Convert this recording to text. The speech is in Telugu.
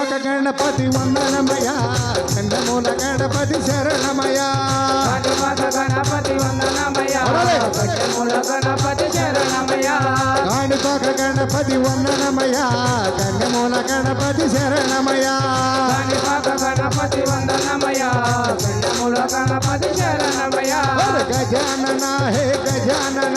గణపతి వందనమయ చండమూల గణపతి శరణమయ గణపతి వందనమయ గడ్డమూల గణపతి శరణమయ కాణిపాక గణపతి వందనమయ కన్యమూల గణపతి శరణమయ కాణిపాక గణపతి వందనమయ గడ్డమూల గణపతి శరణమయ గజానన హే గజానన.